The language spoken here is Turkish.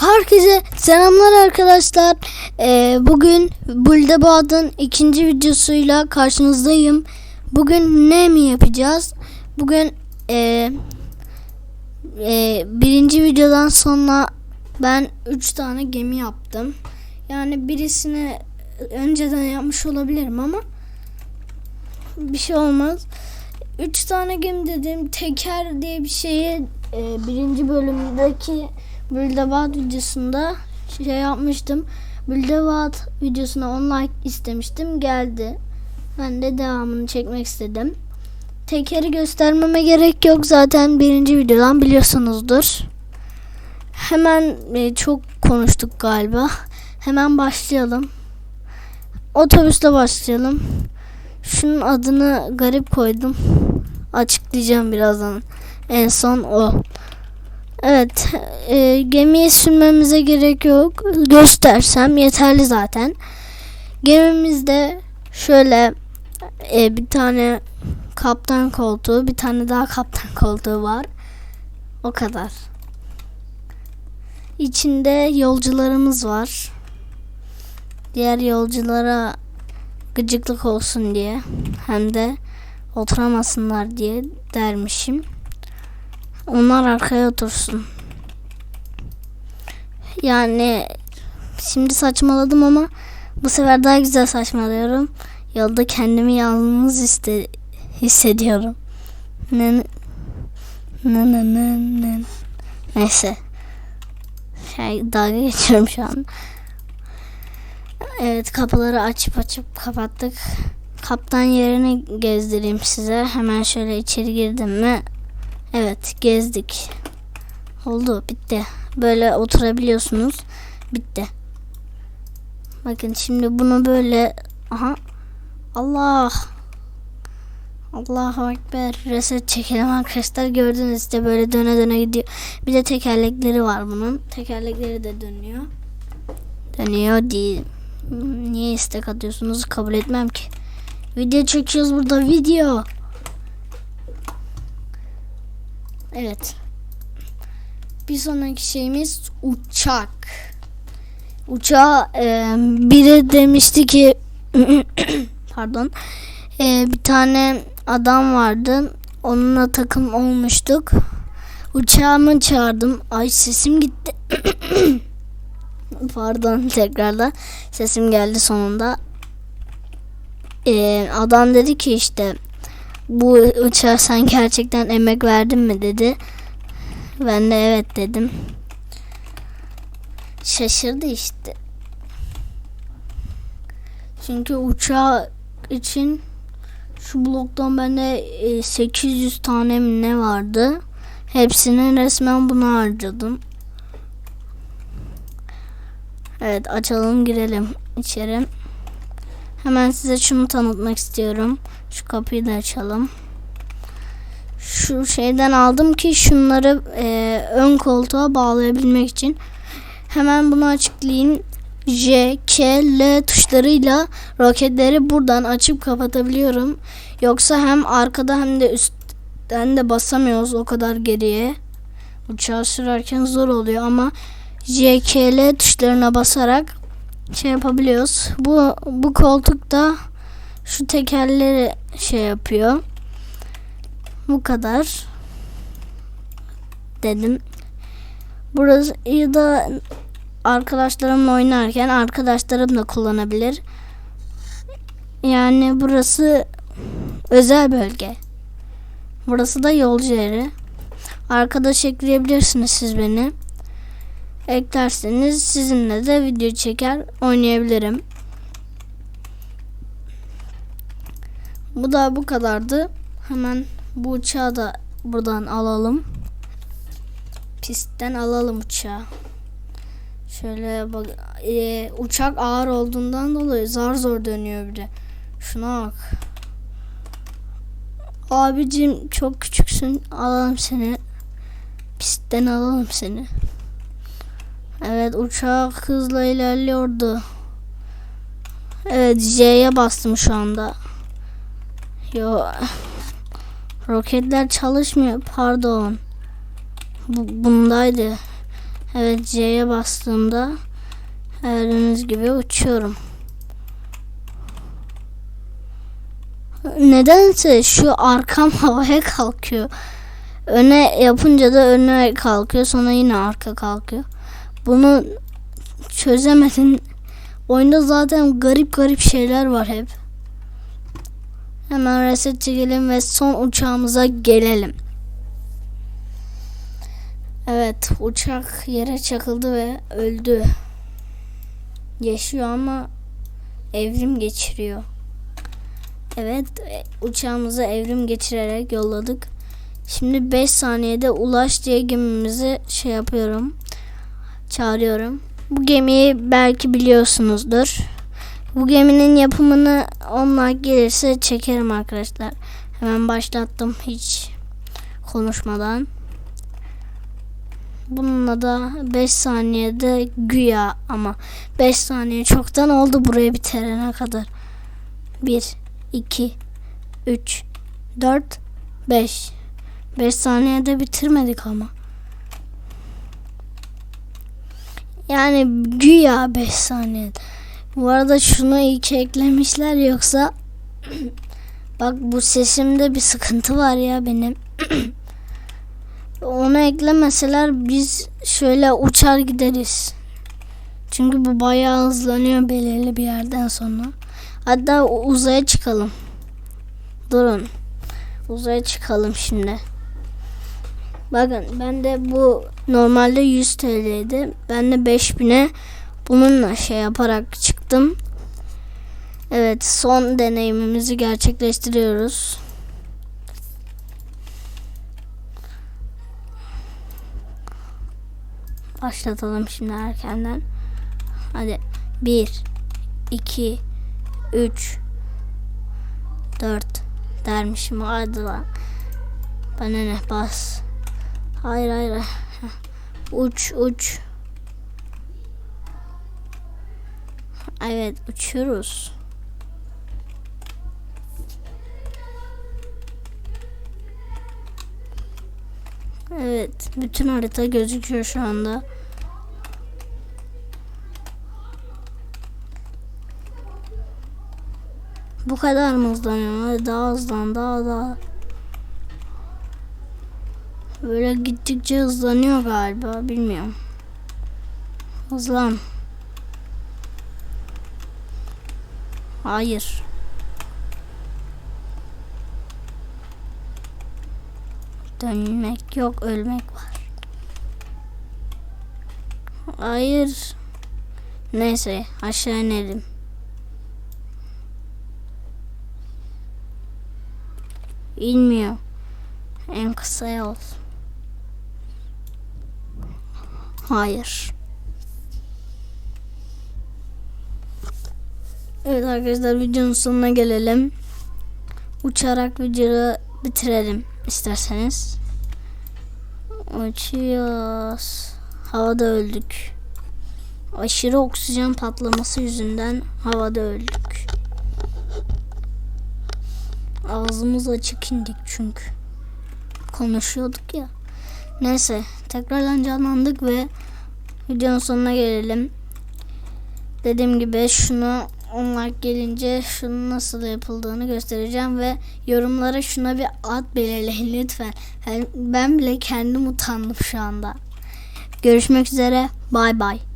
Herkese selamlar arkadaşlar. Ee, bugün Buldebad'ın ikinci videosuyla karşınızdayım. Bugün ne mi yapacağız? Bugün e, e, birinci videodan sonra ben 3 tane gemi yaptım. Yani birisini önceden yapmış olabilirim ama bir şey olmaz. 3 tane gemi dediğim teker diye bir şeyi e, birinci bölümdeki Büldebat videosunda şey yapmıştım. Büldebat videosuna 10 like istemiştim. Geldi. Ben de devamını çekmek istedim. Tekeri göstermeme gerek yok. Zaten birinci videodan biliyorsunuzdur. Hemen e, çok konuştuk galiba. Hemen başlayalım. Otobüsle başlayalım. Şunun adını garip koydum. Açıklayacağım birazdan. En son o. Evet, e, gemiyi sürmemize gerek yok. Göstersem yeterli zaten. Gemimizde şöyle e, bir tane kaptan koltuğu, bir tane daha kaptan koltuğu var. O kadar. İçinde yolcularımız var. Diğer yolculara gıcıklık olsun diye hem de oturamasınlar diye dermişim. Onlar arkaya otursun. Yani şimdi saçmaladım ama bu sefer daha güzel saçmalıyorum. Yolda kendimi yalnız iste hissediyorum. Ne ne ne ne ne. Neyse. Şey, dalga geçiyorum şu an. Evet kapıları açıp açıp kapattık. Kaptan yerini gezdireyim size. Hemen şöyle içeri girdim mi Evet gezdik. Oldu bitti. Böyle oturabiliyorsunuz. Bitti. Bakın şimdi bunu böyle aha Allah Allahu Ekber reset çekelim arkadaşlar gördünüz işte böyle döne döne gidiyor. Bir de tekerlekleri var bunun. Tekerlekleri de dönüyor. Dönüyor değil. Niye istek atıyorsunuz kabul etmem ki. Video çekiyoruz burada video. Evet. Bir sonraki şeyimiz uçak. Uçağa e, biri demişti ki pardon e, bir tane adam vardı. Onunla takım olmuştuk. Uçağımı çağırdım. Ay sesim gitti. pardon tekrarda sesim geldi sonunda. E, adam dedi ki işte bu uçağa sen gerçekten emek verdin mi dedi. Ben de evet dedim. Şaşırdı işte. Çünkü uçağı için şu bloktan bende 800 tane mi ne vardı. Hepsini resmen buna harcadım. Evet açalım girelim içeri. Hemen size şunu tanıtmak istiyorum. Şu kapıyı da açalım. Şu şeyden aldım ki şunları e, ön koltuğa bağlayabilmek için. Hemen bunu açıklayayım. J, K, L tuşlarıyla roketleri buradan açıp kapatabiliyorum. Yoksa hem arkada hem de üstten de basamıyoruz o kadar geriye. Uçağı sürerken zor oluyor ama J, K, L tuşlarına basarak şey yapabiliyoruz. Bu bu koltukta şu tekerleri şey yapıyor. Bu kadar dedim. Burası da arkadaşlarımla oynarken arkadaşlarım da kullanabilir. Yani burası özel bölge. Burası da yolcu yeri. Arkadaş ekleyebilirsiniz siz beni. Eklerseniz sizinle de video çeker oynayabilirim. Bu da bu kadardı. Hemen bu uçağı da buradan alalım. Pistten alalım uçağı. Şöyle bak e, uçak ağır olduğundan dolayı zar zor dönüyor bir de. Şuna bak. Abicim çok küçüksün. Alalım seni. Pistten alalım seni. Evet uçak hızla ilerliyordu. Evet J'ye bastım şu anda. Yo. Roketler çalışmıyor. Pardon. Bu, bundaydı. Evet C'ye bastığımda gördüğünüz gibi uçuyorum. Nedense şu arkam havaya kalkıyor. Öne yapınca da öne kalkıyor sonra yine arka kalkıyor. Bunu çözemedim. Oyunda zaten garip garip şeyler var hep. Hemen reset çekelim ve son uçağımıza gelelim. Evet uçak yere çakıldı ve öldü. Yaşıyor ama evrim geçiriyor. Evet e, uçağımızı evrim geçirerek yolladık. Şimdi 5 saniyede Ulaş diye gemimizi şey yapıyorum. Çağırıyorum. Bu gemiyi belki biliyorsunuzdur. Bu geminin yapımını onlar gelirse çekerim arkadaşlar. Hemen başlattım hiç konuşmadan. Bununla da 5 saniyede güya ama 5 saniye çoktan oldu buraya bitirene kadar. 1 2 3 4 5 5 saniyede bitirmedik ama. Yani güya 5 saniyede. Bu arada şunu ki eklemişler yoksa bak bu sesimde bir sıkıntı var ya benim. Onu eklemeseler biz şöyle uçar gideriz. Çünkü bu bayağı hızlanıyor belirli bir yerden sonra. Hatta uzaya çıkalım. Durun. Uzaya çıkalım şimdi. Bakın ben de bu normalde 100 TL'ydi. Ben de 5000'e bununla şey yaparak çıktım. Evet son deneyimimizi gerçekleştiriyoruz. Başlatalım şimdi erkenden. Hadi 1 2 3 4 dermişim hadi lan. Bana ne bas. Hayır hayır. Uç uç. Evet uçuyoruz. Evet bütün harita gözüküyor şu anda. Bu kadar mı hızlanıyor? Hadi daha hızlan daha daha. Böyle gittikçe hızlanıyor galiba bilmiyorum. Hızlan. Hayır. Dönmek yok ölmek var. Hayır. Neyse aşağı inelim. İnmiyor. En kısa yol. Hayır. Evet arkadaşlar videonun sonuna gelelim. Uçarak videoyu bitirelim isterseniz. Uçuyoruz. Havada öldük. Aşırı oksijen patlaması yüzünden havada öldük. Ağzımız açık indik çünkü. Konuşuyorduk ya. Neyse tekrardan canlandık ve videonun sonuna gelelim. Dediğim gibi şunu onlar gelince şunun nasıl yapıldığını göstereceğim ve yorumlara şuna bir ad belirleyin lütfen. Yani ben bile kendim utandım şu anda. Görüşmek üzere. Bay bay.